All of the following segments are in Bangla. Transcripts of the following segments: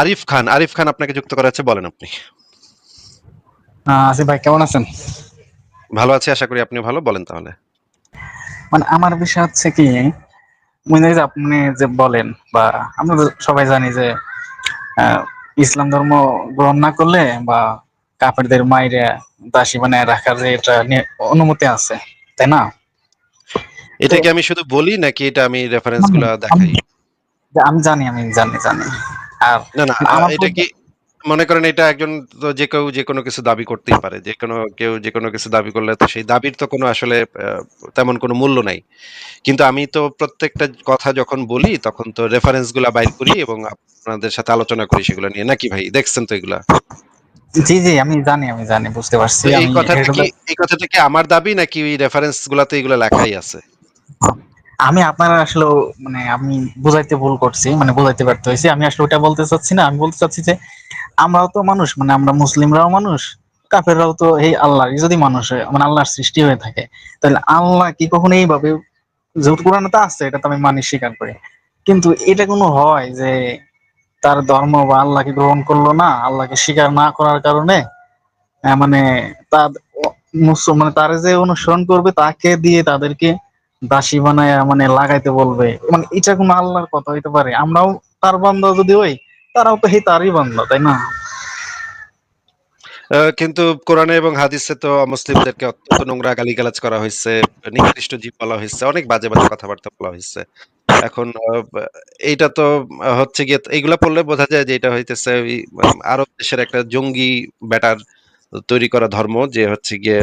আরিফ খান, আরিফ খান আপনাকে যুক্ত করা হচ্ছে বলেন আপনি। আসিফ ভাই কেমন আছেন? ভালো আছি আশা করি আপনি ভালো। বলেন তাহলে। মানে আমার বিষয় হচ্ছে কি, মানে যে আপনি যে বলেন বা আমরা সবাই জানি যে ইসলাম ধর্ম গ্রহণ না করলে বা কাফেরদের মাইরা দাসী বানায় রাখার যে এটা অনুমতি আছে, তাই না? এটা কি আমি শুধু বলি নাকি এটা আমি রেফারেন্সগুলা দেখাই? আমি জানি, আমি জানি, জানি। আর না, না এটা কি মনে করেন এটা একজন তো যে কেউ যেকোনো কিছু দাবি করতেই পারে। যেকোনো কেউ যেকোনো কিছু দাবি করলে তো সেই দাবির তো কোনো আসলে তেমন কোনো মূল্য নাই। কিন্তু আমি তো প্রত্যেকটা কথা যখন বলি তখন তো রেফারেন্সগুলা বাইর করি এবং আপনাদের সাথে আলোচনা করি সেগুলা নিয়ে। নাকি ভাই? দেখছেন তো এগুলা? জি, জি আমি জানি, আমি জানি বুঝতে পারছি। এই আমি কথাটা কি এই কথাটা কি আমার দাবি নাকি ওই রেফারেন্স গুলাতে এগুলা লেখাই আছে? আমি আপনারা আসলেও মানে আমি বুঝাইতে ভুল করছি। মানে বুঝাইতে ব্যর্থ হইছি। আমি আসলে ওটা বলতে চাচ্ছি না। আমি বলতে চাচ্ছি যে আমরাও তো মানুষ মানে আমরা মুসলিমরাও মানুষ, কাফেররাও তো এই আল্লাহরই যদি মানুষ হয় মানে আল্লাহর সৃষ্টি হয়ে থাকে, তাহলে আল্লাহ কি কখনো এইভাবে যেহেতু কোরআনে তো আছে এটা তো আমি মানি স্বীকার করি। কিন্তু এটা কোনো হয় যে তার ধর্ম বা আল্লাহকে গ্রহণ করল না, আল্লাহকে স্বীকার না করার কারণে মানে তার মানে তারে যে অনুসরণ করবে তাকে দিয়ে তাদেরকে দাসী বানায়া মানে লাগাইতে বলবে। মানে এটা কোনো আল্লাহর কথা হইতে পারে? আমরাও তার বান্দা যদি হই, তারাও তো সেই তারই বান্দা, তাই না? কিন্তু কোরআনে এবং হাদিসে তো অমুসলিমদেরকে অত্যন্ত নোংরা গালিগালাজ করা হয়েছে নিকৃষ্ট জীব বলা হয়েছে অনেক বাজে, বাজে কথাবার্তা বলা হয়েছে এখন এইটা তো হচ্ছে গিয়ে এইগুলা পড়লে বোঝা যায় যে এটা হইতেছে ওই আরব দেশের একটা জঙ্গি ব্যাটার তৈরি করা ধর্ম যে হচ্ছে গিয়ে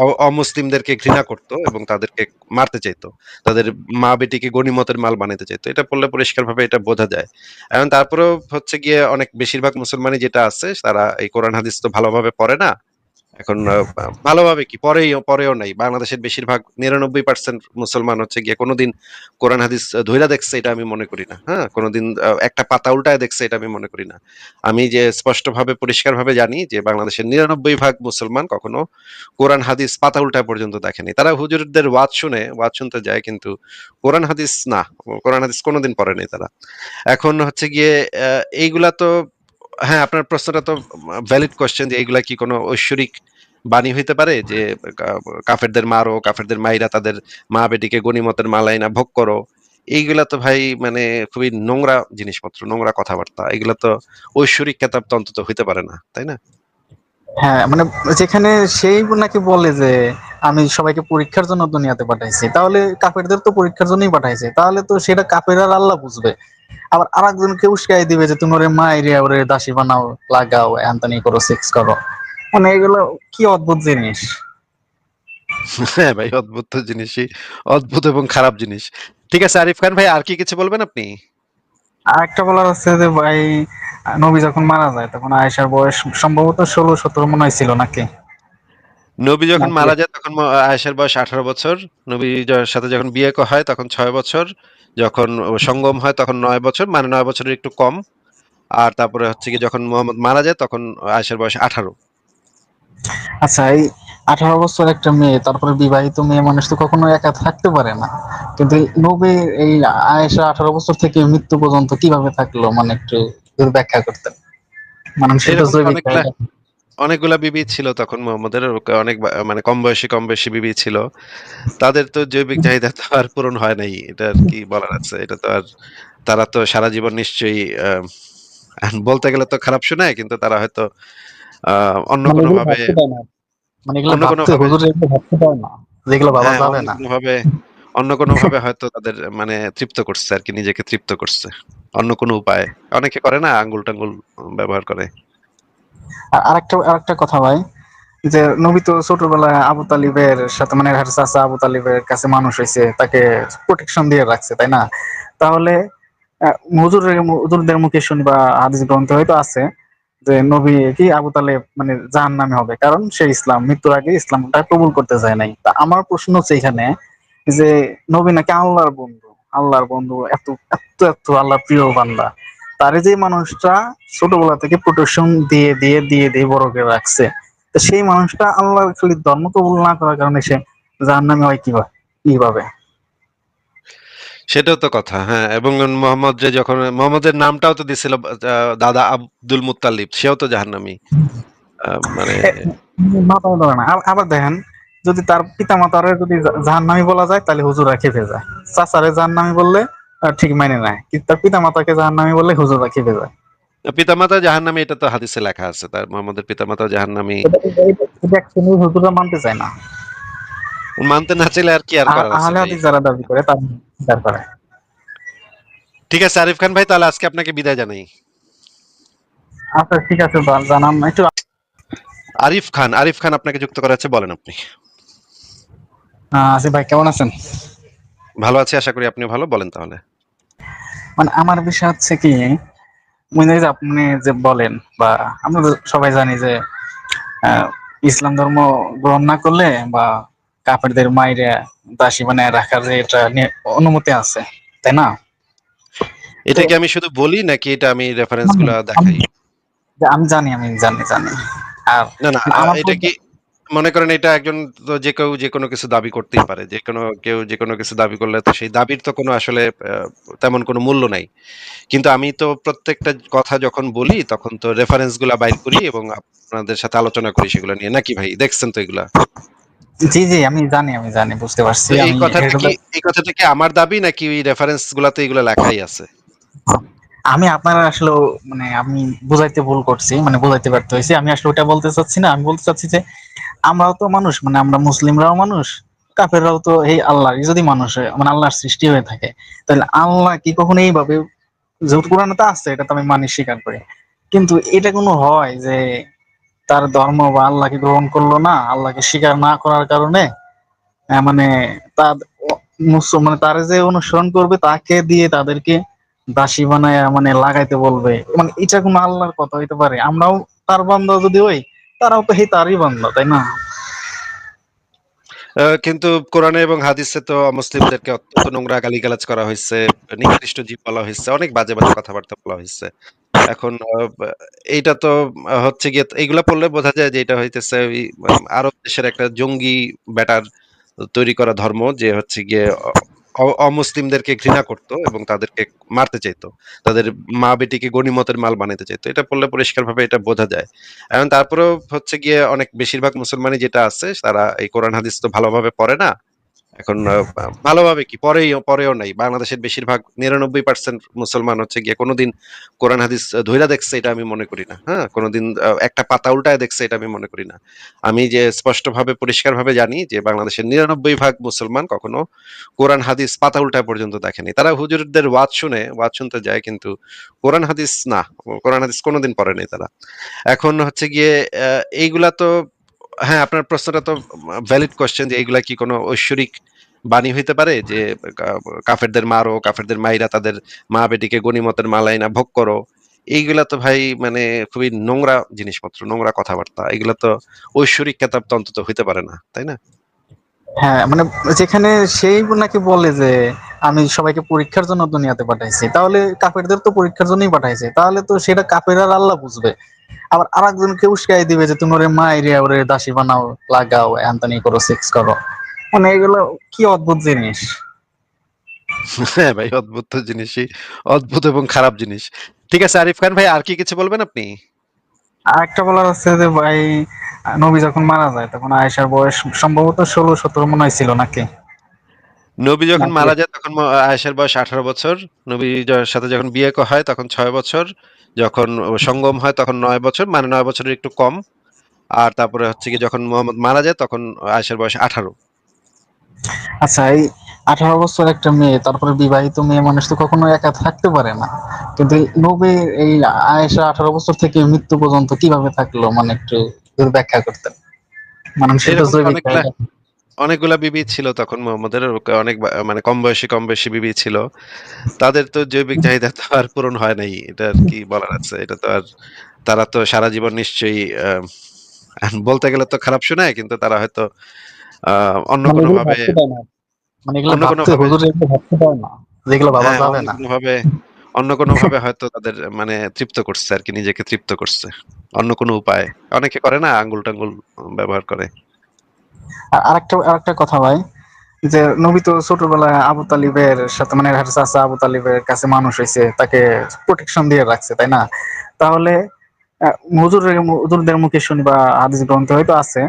অমুসলিমদেরকে ঘৃণা করত এবং তাদেরকে মারতে চাইতো। তাদের মা-বেটিকে গণিমতের মাল বানাতে চাইতো। এটা পড়লে পরিষ্কারভাবে এটা বোঝা যায়। এখন তারপরেও হচ্ছে গিয়ে অনেক বেশিরভাগ মুসলমানই যেটা আছে, তারা এই কোরআন, হাদিস তো ভালোভাবে পড়ে না। এখন ভালোভাবে কি পড়েই পরেও নাই। বাংলাদেশের বেশিরভাগ ৯৯% মুসলমান হচ্ছে গিয়ে কোনদিন কোরআন হাদিস ধৈরা দেখছে এটা আমি মনে করি না। হ্যাঁ? কোনোদিন একটা পাতা উল্টায় দেখছে এটা আমি মনে করি না। আমি যে স্পষ্টভাবে পরিষ্কারভাবে জানি যে বাংলাদেশের ৯৯ ভাগ মুসলমান কখনো কোরআন হাদিস পাতা উল্টায় পর্যন্ত দেখেনি। তারা হুজুরদের ওয়াজ শুনে, ওয়াজ শুনতে যায় কিন্তু কোরআন হাদিস না। কোরআন হাদিস কোনদিন পড়ে নাই তারা। এখন হচ্ছে গিয়ে এইগুলা তো হ্যাঁ, আপনার প্রশ্নটা তো ভ্যালিড কোয়েশ্চেন যে এগুলা কি কোনো ঐশ্বরিক বাণী হইতে পারে যে কাফেরদের মারো, কাফেরদের মাইরা তাদের মা-বেটিকে গনিমতের মাল আইনা ভোগ করো। এইগুলা তো ভাই মানে খুবই নোংরা জিনিসপত্র, নোংরা কথাবার্তা। এগুলা তো ঐশ্বরিক খেতাব তো অন্তত হইতে পারে না। তাই না? হ্যাঁ, মানে যেখানে সেই নাকি বলে যে আমি সবাইকে পরীক্ষার জন্য দুনিয়াতে পাঠাইছি। তাহলে কাফেরদের তো পরীক্ষার জন্যই পাঠাইছে। তাহলে তো সেটা কাফের আর আল্লাহ বুঝবে। আবার আরেকজনকে উস্কাই দিবে যে তুমি ওরে মাইরে ওরে দাসী বানাও, লাগাও, করো, সেক্স করো। মানে এগুলো কি অদ্ভুত জিনিস। হ্যাঁ ভাই, অদ্ভুত জিনিসই। অদ্ভুত এবং খারাপ জিনিস। ঠিক আছে আরিফ খান ভাই আর কি কিছু বলবেন আপনি? আরেকটা বলার আছে যে ভাই নবী যখন মারা যায় তখন আয়েশার বয়স সম্ভবত ১৬-১৭ মনে হয় ছিল নাকি? নবী যখন মারা যায় তখন আয়েশার বয়স ১৮ বছর। নবীর য সাথে যখন বিয়ে ক হয় তখন ছয় বছর। যখন সঙ্গম হয় তখন নয় বছর। মানে নয় বছরের একটু কম। আর তারপরে হচ্ছে গিয়ে যখন মোহাম্মদ মারা যায় তখন আয়েশার বয়স ১৮। আচ্ছা এই ১৮ বছর একটা মেয়ে তারপরে বিবাহিত মেয়ে মানুষ তো কখনো একা থাকতে পারে না। কিন্তু নবী এই আয়েশা ১৮ বছর থেকে মৃত্যু পর্যন্ত কীভাবে থাকল? মানে একটু ব্যাখ্যা করতেন। মানুষের তো এরকম তো জৈবিক অনেকগুলা বিবি ছিল তখন মোহাম্মদের অনেক মানে কম বয়সী, কম বেশি বিবি ছিল। তাদের তো জৈবিক চাহিদা তো আর পূরণ হয় নাই। এটা আর কি বলার আছে? এটা তো আর তারা তো সারা জীবন নিশ্চয়ই বলতে গেলে তো খারাপ শোনায় কিন্তু তারা হয়তো অন্য কোনো ভাবে। মানে অন্য কোনো ভাবা হ্যাঁ, অন্য না। কোনভাবে অন্য কোনভাবে হয়তো তাদের মানে তৃপ্ত করছে আরকি নিজেকে তৃপ্ত করছে। অন্য কোনো উপায়ে। অনেকে করে না আঙ্গুল-টাঙ্গুল ব্যবহার করে। আরেকটা আরেকটা কথা ভাই যে নবী তো ছোটবেলায় আবু তালিবের সাথে মানে চাচা আবু তালিবের কাছে মানুষ হইছে। তাকে প্রোটেকশন দিয়ে রাখছে, তাই না? তাহলে হুজুরদের মুখে শুনি হাদিস গ্রন্থে হয়তো আছে যে নবী কি আবু তালেব মানে জাহান্নামে হবে। কারণ সে ইসলাম মৃত্যুর আগে ইসলামটা কবুল করতে চায় নাই। তা আমার প্রশ্ন হচ্ছে এখানে যে নবী নাকি আল্লাহর বন্ধু। আল্লাহর বন্ধু এত এত এত আল্লাহ প্রিয় বান্দা। তারে যে মানুষটা ছোটবেলা থেকে প্রোটেকশন দিয়ে, দিয়ে, দিয়ে, দিয়ে বড় করে রাখছে। তো সেই মানুষটা আল্লাহর খালি ধর্ম কবুল না করার কারণে সে জাহান্নামে হয় কীভাবে? কীভাবে? সেটাও তো কথা। হ্যাঁ, এবং মোহাম্মদ যে যখন মোহাম্মদের নামটাও তো দিছিল দাদা আব্দুল মুত্তালিব সেও তো জাহান্নামী। মানে আবার দেখেন যদি তার পিতামাতারে যদি জা- জাহান্নামী বলা যায় তাহলে হুজুরা খেপে যায় চাচারে জাহান্নামী বললে ঠিক মানে নেয় কিন্তু তার পিতামাতাকে জাহান্নামী বললে হুজুরা খেপে যায় পিতামাতা জাহান্নামী এটা তো হাদিসে লেখা আছে। তার মোহাম্মদের পিতামাতা জাহান্নামী। এটা এটা- এটা হুজুরা মানতে চায় না মানতে না চাইলে আর কি আর করার আছে হাদিস যারা দাবি করে তারা স্বীকার করে ঠিক আছে আরিফ খান ভাই তাহলে আজকে আপনাকে বিদায় জানাই। আচ্ছা ঠিক আছে জানান একটু আরিফ খান, আরিফ খান আপনাকে যুক্ত করা হচ্ছে বলেন আপনি। আসিফ ভাই কেমন আছেন ভালো আছি আশা করি আপনি ভালো বলেন তাহলে। মানে আমার বিষয় হচ্ছে কি মনে হয় যে আপনি যে বলেন বা আমরা সবাই জানি যে ইসলাম ধর্ম গ্রহণ না করলে বা কাফেরদের মাইরে দাসী বানায় রাখার যে এটা অনুমতি আছে তাই না এটা কি আমি শুধু বলি নাকি এটা আমি রেফারেন্সগুলা দেখাই? আমি জানি আমি জানি জানি আর না, না এটা কি মনে করেন এটা একজন তো যে কেউ যেকোনো কিছু দাবি করতেই পারে। যে কোনো কেউ যেকোনো কিছু দাবি করলে তো সেই দাবির তো কোনো আসলে তেমন কোনো মূল্য নাই। কিন্তু আমি তো প্রত্যেকটা কথা যখন বলি তখন তো রেফারেন্সগুলা বাইর করি এবং আপনাদের সাথে আলোচনা করি সেগুলা নিয়ে। নাকি ভাই? দেখছেন তো এগুলা? জি জি আমি জানি আমি জানি বুঝতে পারছি এই কথাটা কি এই কথাটা কি আমার দাবি নাকি ওই রেফারেন্স গুলাতে এগুলা লেখাই আছে? আমি আপনারা আসলে মানে আমি বুঝাইতে ভুল করছি মানে বুঝাইতে ব্যর্থ হয়েছি আমি আসলে ওটা বলতে চাচ্ছি না আমি বলতে চাচ্ছি যে আমরাও তো মানুষ মানে আমরা মুসলিমরাও মানুষ কাফেররাও তো এই আল্লাহ যদি মানুষ হয়, মানে আল্লাহর সৃষ্টি হয়ে থাকে। তাহলে আল্লাহ কি কখনো এইভাবে যেহেতু কোরআনে তো আছে এটা তো আমি মানি স্বীকার করি। কিন্তু এটা কোনো হয় যে তার ধর্ম বা আল্লাহকে গ্রহণ করল না আল্লাহকে স্বীকার না করার কারণে মানে তার মানে তার যে অনুসরণ করবে তাকে দিয়ে তাদেরকে দাসী বানায় মানে লাগাইতে বলবে। মানে এটা কোনো আল্লাহর কথা হইতে পারে। আমরাও তার বান্ধব যদি হই তারাও তো হে তারই বান্দা তাই না? কিন্তু কোরআনে এবং হাদিসে তো অমুসলিমদেরকে অত্যন্ত নোংরা গালিগালাজ করা হইছে, নিকৃষ্ট জীব বলা হইছে, অনেক বাজে, বাজে কথাবার্তা বলা হয়েছে। এখন এইটা তো হচ্ছে গিয়ে এগুলা পড়লে বোঝা যায় যে এটা হইতেছে আরব দেশের একটা জঙ্গি ব্যাটার তৈরি করা ধর্ম যে হচ্ছে গিয়ে অমুসলিমদেরকে ঘৃণা করতো এবং তাদেরকে মারতে চাইতো। তাদের মা-বেটিকে গণিমতের মাল বানাতে চাইতো। এটা পড়লে পরিষ্কারভাবে এটা বোঝা যায়। এখন তারপরেও হচ্ছে গিয়ে অনেক বেশিরভাগ মুসলমানই যেটা আছে, তারা এই কোরআন, হাদিস তো ভালোভাবে পড়ে না। এখন ভালোভাবে কি পড়েই পরেও নাই। বাংলাদেশের বেশিরভাগ ৯৯% মুসলমান হচ্ছে গিয়ে কোনোদিন কোরআন হাদিস ধৈরা দেখছে এটা আমি মনে করি না। হ্যাঁ? কোনোদিন একটা পাতা উল্টায় দেখছে এটা আমি মনে করি না। আমি যে স্পষ্টভাবে পরিষ্কারভাবে জানি যে বাংলাদেশের ৯৯ ভাগ মুসলমান কখনো কোরআন হাদিস পাতা উল্টায় পর্যন্ত দেখেনি। তারা হুজুরদের ওয়াজ শুনে, ওয়াজ শুনতে যায় কিন্তু কোরআন হাদিস না। কোরআন হাদিস কোনদিন পড়ে নাই তারা। এখন হচ্ছে গিয়ে এইগুলা তো হ্যাঁ, আপনার প্রশ্নটা তো ভ্যালিড কোয়েশ্চেন যে এগুলা কি কোনো ঐশ্বরিক বাণী হইতে পারে যে কাফেরদের মারো, কাফেরদের মাইরা তাদের মা-বেটিকে গনিমতের মাল আইনা ভোগ করো। এইগুলা তো ভাই মানে খুবই নোংরা জিনিসপত্র, নোংরা কথাবার্তা। এগুলা তো ঐশ্বরিক খেতাব তো হইতে পারে না। তাই না? হ্যাঁ মানে যেখানে সেই নাকি বলে যে আমি সবাইকে পরীক্ষার জন্য দুনিয়াতে পাঠাইছি তাহলে কাফেরদের তো পরীক্ষার জন্যই পাঠাইছে তাহলে তো সেটা কাফের আর আল্লাহ বুঝবে আবার আর একজনকে উস্কাই দিবে যে তুমি ওরে মাইরে ওরে দাসী বানাও লাগাও এনতানি করো সেক্স করো মানে এগুলো কি অদ্ভুত জিনিস হ্যাঁ ভাই অদ্ভুত জিনিসই। অদ্ভুত এবং খারাপ জিনিস। ঠিক আছে আরিফ খান ভাই আর কি কিছু বলবেন আপনি? আর একটা বলার আছে যে ভাই নবী যখন মারা যায় তখন আয়েশার বয়স সম্ভবত ষোলো সতেরো মনে হয় ছিল নাকি নবী যখন মারা যায় তখন আয়েশার বয়স ১৮ বছর। নবীর সাথে যখন বিয়ে হয় তখন ৬ বছর। যখন সঙ্গম হয় তখন নয় বছর মানে নয় বছরের একটু কম। আর তারপরে হচ্ছে কি যখন মোহাম্মদ মারা যায় তখন আয়েশার বয়স ১৮। আচ্ছা এই আঠারো বছর একটা মেয়ে তারপরে বিবাহিত মেয়ে মানুষ তো কখনো একা থাকতে পারে না কিন্তু নবী এই আয়েশা আঠারো বছর থেকে মৃত্যু পর্যন্ত কীভাবে থাকল মানে একটু ব্যাখ্যা করতেন জৈবিক অনেকগুলা। বিবি ছিল তখন মোহাম্মদের অনেক মানে কম বয়সী, কম বেশি বিবি ছিল। তাদের তো জৈবিক চাহিদা তো আর পূরণ হয় নাই। এটা আর কি বলার আছে? এটা তো আর তারা তো সারা জীবন নিশ্চয়ই বলতে গেলে তো খারাপ শোনায় কিন্তু তারা হয়তো অন্য মানে এগুলো কোনোভাবে ভাবতে দেয় না মানে অন্য ভাবতে কোনোভাবে হুজুর এগুলো ভাবতে দেয় না যেগুলো ভাবা হ্যাঁ, অন্য না কোনোভাবে অন্য কোনোভাবে হয়তো তাদের মানে তৃপ্ত করছে আরকি নিজেকে তৃপ্ত করছে। অন্য কোনো উপায়। অনেকে করে না আঙ্গুল-টাঙ্গুল ব্যবহার করে। আর আরেকটা আরেকটা কথা ভাই যে নবী তো ছোটবেলায় আবু তালিবের সাথে মানে চাচা আবু তালিবের কাছে মানুষ হয়েছে তাকে প্রোটেকশন দিয়ে রাখছে তাই না তাহলে হুজুরের হুজুরদের মুখে শুনি বা হাদিস গ্রন্থে হয়তো আছে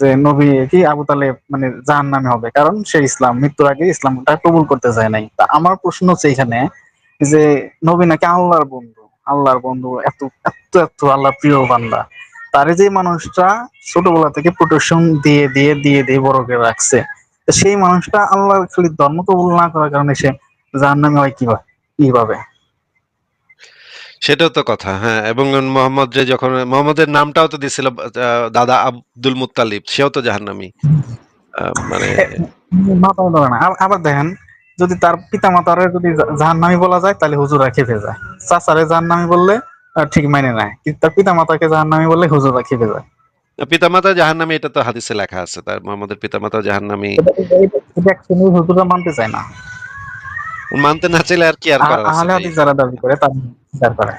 যে নবী কি আবু তালেব মানে জাহান নামে হবে। কারণ সে ইসলাম, মৃত্যুর আগে ইসলামটা কবুল করতে যায় নাই। তা আমার প্রশ্ন হচ্ছে এখানে যে নবী নাকি আল্লাহর বন্ধু? আল্লাহর বন্ধু এত এত এত আল্লাহ প্রিয় বান্দা। তার যে মানুষটা ছোটবেলা থেকে প্রোটেকশন দিয়ে দিয়ে দিয়ে দিয়ে বড় করে রাখছে সেই মানুষটা আল্লাহর খালি ধর্ম কবুল না করার কারণে সে জাহান নামে হয় কীভাবে কীভাবে? সেটাও তো কথা হ্যাঁ। এবং মোহাম্মদ যে যখন মোহাম্মদের নামটাও তো দিছিল দাদা আব্দুল মুত্তালিব সেও তো জাহান্নামী। মানে না আবার দেখেন যদি তার পিতা মাতারে যদি জাহান নামি বলা যায় তাহলে হুজুরা খেপে যায়। চাচারে জাহান নামি বললে ঠিক মানে নেয় কিন্তু তার পিতা মাতাকে জাহান নামি বললে হুজুরা খেপে যায়। পিতা পিতামাতা জাহান্নামী এটা তো হাদিসে লেখা আছে। তার মোহাম্মদের পিতামাতা জাহান্নামী। হুজুরা মানতে চায় না। মানতে না চাইলে আর কি আর করার আছে যারা দাবি করে তারা স্বীকার করে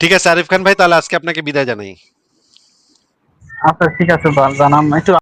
ঠিক আছে আরিফ খান ভাই তাহলে আজকে আপনাকে বিদায় জানাই আচ্ছা ঠিক আছে বা- জানান একটু